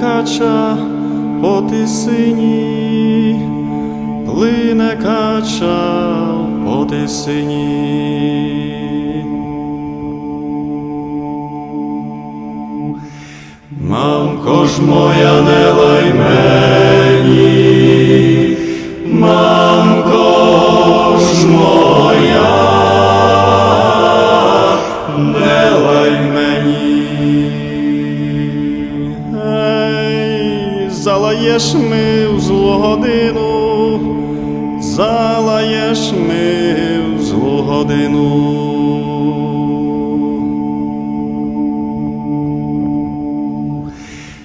Кача по тисині, плине кача по тисині. Мамко ж моя, не лай мені, мамко ж моя, не лай мені. Залаєш ми в злу годину, залаєш ми в злу годину.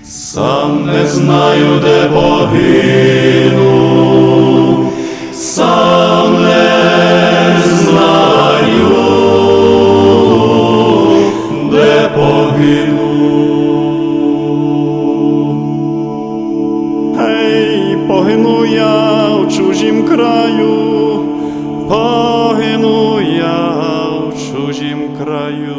Сам не знаю, де погину, сам не знаю, де погину. Ей, погину я погину я в чужім краю.